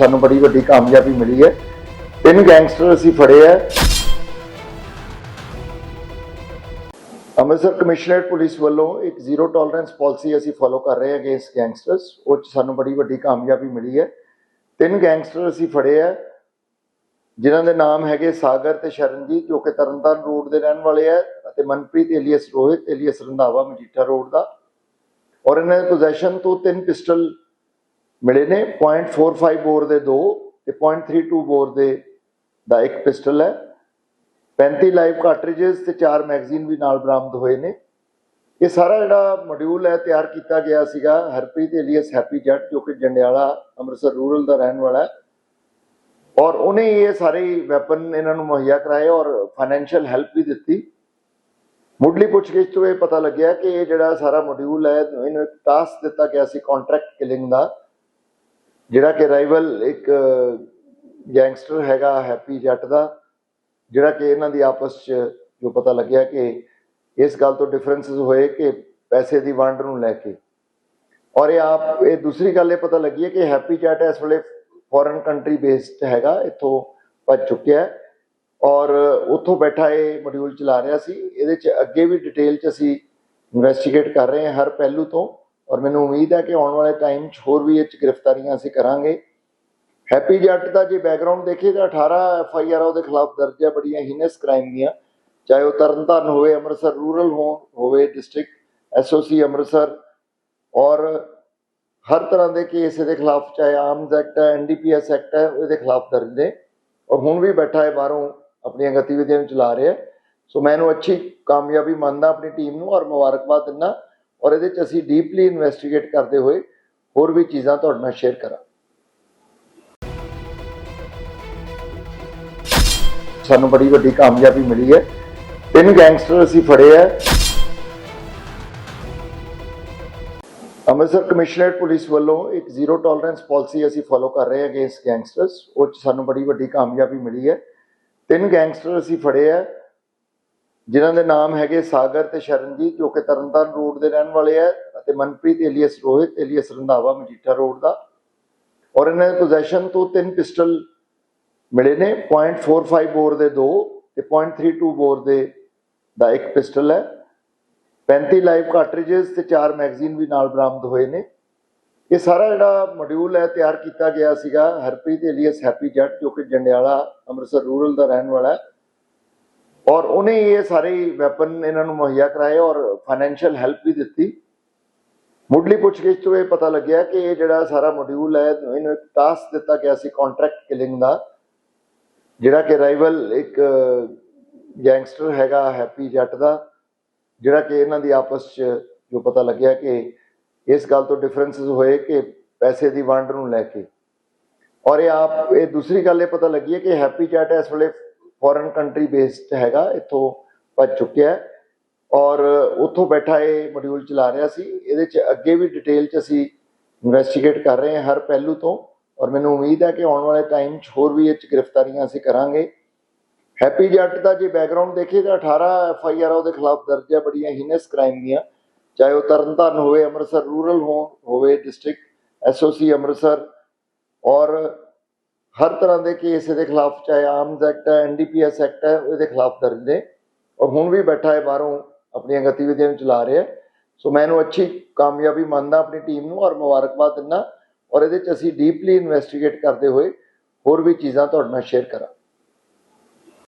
ਸਾਨੂੰ ਬੜੀ ਵੱਡੀ ਕਾਮਯਾਬੀ ਮਿਲੀ ਹੈ। ਤਿੰਨ ਗੈਂਗਸਟਰ ਅਸੀਂ ਫੜੇ ਆ ਅੰਮ੍ਰਿਤਸਰ ਕਮਿਸ਼ਨਰੇਟ ਪੁਲਿਸ ਵੱਲੋਂ ਇੱਕ ਜ਼ੀਰੋ ਟੋਲਰੈਂਸ ਪਾਲਿਸੀ ਅਸੀਂ ਫੋਲੋ ਕਰ ਰਹੇ ਹਾਂ ਅਗੇਂਸਟ ਗੈਂਗਸਟਰਸ। ਉਹ 'ਚ ਸਾਨੂੰ ਬੜੀ ਵੱਡੀ ਕਾਮਯਾਬੀ ਮਿਲੀ ਹੈ। ਤਿੰਨ ਗੈਂਗਸਟਰ ਅਸੀਂ ਫੜੇ ਆ ਜਿਨ੍ਹਾਂ ਦੇ ਨਾਮ ਹੈਗੇ ਸਾਗਰ ਤੇ ਸ਼ਰਨਜੀਤ, ਜੋ ਕਿ ਤਰਨਤਾਰਨ ਰੋਡ ਦੇ ਰਹਿਣ ਵਾਲੇ ਆ ਅਤੇ Manpreet alias Rohit, alias Randhawa Majitha road ਦਾ। ਔਰ ਇਹਨਾਂ ਦੇ ਪੋਜੈਸ਼ਨ ਤੋਂ ਤਿੰਨ ਪਿਸਟਲ ਮਿਲੇ ਨੇ। 0.45 ਬੋਰ ਦੇ ਦੋ ਤੇ 0.32 ਬੋਰ ਦੇ ਦਾ ਇੱਕ ਪਿਸਟਲ ਹੈ। 35 ਲਾਈਵ ਕਾਰਟ੍ਰਿਜਸ ਤੇ ਚਾਰ ਮੈਗਜ਼ੀਨ ਵੀ ਨਾਲ ਬਰਾਮਦ ਹੋਏ ਨੇ। ਇਹ ਸਾਰਾ ਜਿਹੜਾ ਮੋਡਿਊਲ ਹੈ, ਤਿਆਰ ਕੀਤਾ ਗਿਆ ਸੀਗਾ ਹਰਪ੍ਰੀਤ ਏਲੀਅਸ ਹੈਪੀ ਜੱਟ, ਜੋ ਕਿ ਜੰਡਿਆਲਾ, ਅੰਮ੍ਰਿਤਸਰ ਰੂਰਲ ਦਾ ਰਹਿਣ ਵਾਲਾ ਹੈ। ਔਰ ਉਹਨੇ ਇਹ ਸਾਰੇ ਵੈਪਨ ਇਹਨਾਂ ਨੂੰ ਮੁਹੱਈਆ ਕਰਾਏ ਔਰ ਫਾਈਨੈਂਸ਼ੀਅਲ ਹੈਲਪ ਵੀ ਦਿੱਤੀ। ਮੁੱਢਲੀ ਪੁੱਛਗਿੱਛ ਤੋਂ ਇਹ ਪਤਾ ਲੱਗਿਆ ਕਿ ਇਹ ਜਿਹੜਾ ਸਾਰਾ ਮੋਡਿਊਲ ਹੈ, ਇਹਨੂੰ ਇੱਕ ਟਾਸਕ ਦਿੱਤਾ ਗਿਆ ਸੀ ਕੰਟਰੈਕਟ ਕਿਲਿੰਗ ਦਾ। ਜਿਹੜਾ ਕਿ ਰਾਈਵਲ ਇੱਕ ਗੈਂਗਸਟਰ ਹੈਗਾ ਹੈਪੀ ਜੱਟ ਦਾ, ਜਿਹੜਾ ਕਿ ਇਹਨਾਂ ਦੀ ਆਪਸ 'ਚ ਜੋ ਪਤਾ ਲੱਗਿਆ ਕਿ ਇਸ ਗੱਲ ਤੋਂ ਡਿਫਰੈਂਸਸ ਹੋਏ ਕਿ ਪੈਸੇ ਦੀ ਵੰਡ ਨੂੰ ਲੈ ਕੇ। ਔਰ ਇਹ ਆਪ, ਇਹ ਦੂਸਰੀ ਗੱਲ ਇਹ ਪਤਾ ਲੱਗੀ ਹੈ ਕਿ ਹੈਪੀ ਜੱਟ ਇਸ ਵੇਲੇ ਫੋਰਨ ਕੰਟਰੀ ਬੇਸਡ ਹੈਗਾ, ਇੱਥੋਂ ਭੱਜ ਚੁੱਕਿਆ ਔਰ ਉੱਥੋਂ ਬੈਠਾ ਇਹ ਮੋਡਿਊਲ ਚਲਾ ਰਿਹਾ ਸੀ, ਇਹਦੇ 'ਚ ਅੱਗੇ ਵੀ ਡਿਟੇਲ 'ਚ ਅਸੀਂ ਇਨਵੈਸਟੀਗੇਟ ਕਰ ਰਹੇ ਹਾਂ ਹਰ ਪਹਿਲੂ ਤੋਂ। ਔਰ ਮੈਨੂੰ ਉਮੀਦ ਹੈ ਕਿ ਆਉਣ ਵਾਲੇ ਟਾਈਮ 'ਚ ਹੋਰ ਵੀ ਇਹ 'ਚ ਗ੍ਰਿਫਤਾਰੀਆਂ ਅਸੀਂ ਕਰਾਂਗੇ। ਹੈਪੀ ਜੱਟ ਦਾ ਜੇ ਬੈਕਗ੍ਰਾਉਂਡ ਦੇਖੀਏ ਤਾਂ 18 ਐਫ ਆਈ ਆਰ ਉਹਦੇ ਖਿਲਾਫ ਦਰਜ ਹੈ ਬੜੀਆਂ ਹੀਨਸ ਕ੍ਰਾਈਮ ਦੀਆਂ। ਚਾਹੇ ਉਹ ਤਰਨਤਾਰਨ ਹੋਵੇ, ਅੰਮ੍ਰਿਤਸਰ ਰੂਰਲ ਹੋ ਹੋਵੇ ਡਿਸਟ੍ਰਿਕਟ ਐਸਓਸੀ ਅੰਮ੍ਰਿਤਸਰ। ਔਰ ਹਰ ਤਰ੍ਹਾਂ ਦੇ ਕੇਸ ਇਹਦੇ ਖਿਲਾਫ, ਚਾਹੇ ਆਰਮਸ ਐਕਟ ਹੈ ਐਨਡੀਪੀਐਸ ਐਕਟ ਹੈ ਉਹਦੇ ਖਿਲਾਫ ਦਰਜ ਨੇ। ਔਰ ਹੁਣ ਵੀ ਬੈਠਾ ਹੈ, ਬਾਹਰੋਂ ਆਪਣੀਆਂ ਗਤੀਵਿਧੀਆਂ ਨੂੰ ਚਲਾ ਰਿਹਾ ਸੋ ਮੈਂ ਇਹਨੂੰ ਅੱਛੀ ਕਾਮਯਾਬੀ ਮੰਨਦਾ, ਆਪਣੀ ਟੀਮ ਨੂੰ ਔਰ ਮੁਬਾਰਕਬਾਦ ਦਿੰਦਾ। ਔਰ ਇਹਦੇ ਚ ਅਸੀਂ ਡੀਪਲੀ ਇਨਵੈਸਟੀਗੇਟ ਕਰਦੇ ਹੋਏ ਹੋਰ ਵੀ ਚੀਜ਼ਾਂ ਤੁਹਾਡੇ ਨਾਲ ਸ਼ੇਅਰ ਕਰਾਂ ਸਾਨੂੰ ਬੜੀ ਵੱਡੀ ਕਾਮਯਾਬੀ ਮਿਲੀ ਹੈ ਤਿੰਨ ਗੈਂਗਸਟਰ ਅਸੀਂ ਫੜੇ ਆ ਅੰਮ੍ਰਿਤਸਰ ਕਮਿਸ਼ਨਰੇਟ ਪੁਲਿਸ ਵੱਲੋਂ ਇੱਕ ਜ਼ੀਰੋ ਟੋਲਰੈਂਸ ਪਾਲਿਸੀ ਅਸੀਂ ਫੋਲੋ ਕਰ ਰਹੇ ਹਾਂ ਅਗੇਂਸਟ ਗੈਂਗਸਟਰਸ ਉਹ 'ਚ ਸਾਨੂੰ ਬੜੀ ਵੱਡੀ ਕਾਮਯਾਬੀ ਮਿਲੀ ਹੈ ਤਿੰਨ ਗੈਂਗਸਟਰ ਅਸੀਂ ਫੜੇ ਆ ਜਿਨ੍ਹਾਂ ਦੇ ਨਾਮ ਹੈਗੇ ਸਾਗਰ ਤੇ ਸ਼ਰਨਜੀਤ, ਜੋ ਕਿ ਤਰਨਤਾਰਨ ਰੋਡ ਦੇ ਰਹਿਣ ਵਾਲੇ ਹੈ, ਅਤੇ Manpreet alias Rohit, alias Randhawa Majitha road ਦਾ। ਔਰ ਇਹਨਾਂ ਦੇ ਪੋਜੈਸ਼ਨ ਤੋਂ ਤਿੰਨ ਪਿਸਟਲ ਮਿਲੇ ਨੇ 0.45 ਬੋਰ ਦੇ ਦੋ ਤੇ 0.32 ਬੋਰ ਦੇ ਦਾ ਇੱਕ ਪਿਸਟਲ ਹੈ। 35 ਲਾਈਵ ਕਾਰਟ੍ਰਿਜਸ ਤੇ ਚਾਰ ਮੈਗਜ਼ੀਨ ਵੀ ਨਾਲ ਬਰਾਮਦ ਹੋਏ ਨੇ। ਇਹ ਸਾਰਾ ਜਿਹੜਾ ਮੋਡਿਊਲ ਹੈ, ਤਿਆਰ ਕੀਤਾ ਗਿਆ ਸੀਗਾ ਹਰਪ੍ਰੀਤ ਏਲੀਅਸ ਹੈਪੀ ਜੱਟ, ਜੋ ਕਿ ਜੰਡਿਆਲਾ, ਅੰਮ੍ਰਿਤਸਰ ਰੂਰਲ ਦਾ ਰਹਿਣ ਵਾਲਾ ਹੈ। ਔਰ ਉਹਨੇ ਇਹ ਸਾਰੇ ਵੈਪਨ ਇਹਨਾਂ ਨੂੰ ਮੁਹੱਈਆ ਕਰਾਏ ਔਰ ਫਾਈਨੈਂਸ਼ੀਅਲ ਹੈਲਪ ਵੀ ਦਿੱਤੀ। ਮੁੱਢਲੀ ਪੁੱਛਗਿੱਛ ਤੋਂ ਇਹ ਪਤਾ ਲੱਗਿਆ ਕਿ ਇਹ ਜਿਹੜਾ ਸਾਰਾ ਮੋਡਿਊਲ ਹੈ, ਇਹਨੂੰ ਇੱਕ ਟਾਸਕ ਦਿੱਤਾ ਗਿਆ ਸੀ ਕੰਟਰੈਕਟ ਕਿਲਿੰਗ ਦਾ, ਜਿਹੜਾ ਕਿ ਰਾਈਵਲ ਇੱਕ ਗੈਂਗਸਟਰ ਹੈਗਾ, ਹੈਪੀ ਜੱਟ ਦਾ, ਜਿਹੜਾ ਕਿ ਇਹਨਾਂ ਦੀ ਆਪਸ 'ਚ ਜੋ ਪਤਾ ਲੱਗਿਆ ਕਿ ਇਸ ਗੱਲ ਤੋਂ ਡਿਫਰੈਂਸਸ ਹੋਏ ਕਿ ਪੈਸੇ ਦੀ ਵੰਡ ਨੂੰ ਲੈ ਕੇ। ਔਰ ਇਹ ਆਪ, ਇਹ ਦੂਸਰੀ ਗੱਲ ਇਹ ਪਤਾ ਲੱਗੀ ਹੈ ਕਿ ਹੈਪੀ ਜੱਟ ਇਸ ਵੇਲੇ ਫੋਰਨ ਕੰਟਰੀ ਬੇਸਡ ਹੈਗਾ, ਇੱਥੋਂ ਭੱਜ ਚੁੱਕਿਆ ਔਰ ਉੱਥੋਂ ਬੈਠਾ ਇਹ ਮੋਡਿਊਲ ਚਲਾ ਰਿਹਾ ਸੀ। ਇਹਦੇ 'ਚ ਅੱਗੇ ਵੀ ਡਿਟੇਲ 'ਚ ਅਸੀਂ ਇਨਵੈਸਟੀਗੇਟ ਕਰ ਰਹੇ ਹਾਂ ਹਰ ਪਹਿਲੂ ਤੋਂ। ਔਰ ਮੈਨੂੰ ਉਮੀਦ ਹੈ ਕਿ ਆਉਣ ਵਾਲੇ ਟਾਈਮ 'ਚ ਹੋਰ ਵੀ ਇਹ 'ਚ ਗ੍ਰਿਫਤਾਰੀਆਂ ਅਸੀਂ ਕਰਾਂਗੇ। ਹੈਪੀ ਜੱਟ ਦਾ ਜੇ ਬੈਕਗ੍ਰਾਉਂਡ ਦੇਖੀਏ ਤਾਂ 18 ਐਫ ਆਈ ਆਰ ਉਹਦੇ ਖਿਲਾਫ ਦਰਜ ਹੈ, ਬੜੀਆਂ ਹੀਨਸ ਕ੍ਰਾਈਮ ਦੀਆਂ। ਚਾਹੇ ਉਹ ਤਰਨਤਾਰਨ ਹੋਵੇ, ਅੰਮ੍ਰਿਤਸਰ ਰੂਰਲ ਹੋ ਹੋਵੇ ਡਿਸਟ੍ਰਿਕਟ ਐਸਓਸੀ ਅੰਮ੍ਰਿਤਸਰ। ਔਰ ਹਰ ਤਰ੍ਹਾਂ ਦੇ ਕੇਸ ਇਹਦੇ ਖਿਲਾਫ, ਚਾਹੇ ਆਰਮਸ ਐਕਟ ਹੈ ਐਨਡੀਪੀਐਸ ਐਕਟ ਹੈ, ਉਹਦੇ ਖਿਲਾਫ ਦਰਜ ਨੇ। ਔਰ ਹੁਣ ਵੀ ਬੈਠਾ ਹੈ, ਬਾਹਰੋਂ ਆਪਣੀਆਂ ਗਤੀਵਿਧੀਆਂ ਨੂੰ ਚਲਾ ਰਿਹਾ ਸੋ ਮੈਂ ਇਹਨੂੰ ਅੱਛੀ ਕਾਮਯਾਬੀ ਮੰਨਦਾ ਆਪਣੀ ਟੀਮ ਨੂੰ ਔਰ ਮੁਬਾਰਕਬਾਦ ਦਿੰਦਾ। ਔਰ ਇਹਦੇ ਚ ਅਸੀਂ ਡੀਪਲੀ ਇਨਵੈਸਟੀਗੇਟ ਕਰਦੇ ਹੋਏ ਹੋਰ ਵੀ ਚੀਜ਼ਾਂ ਤੁਹਾਡੇ ਨਾਲ ਸ਼ੇਅਰ ਕਰਾਂ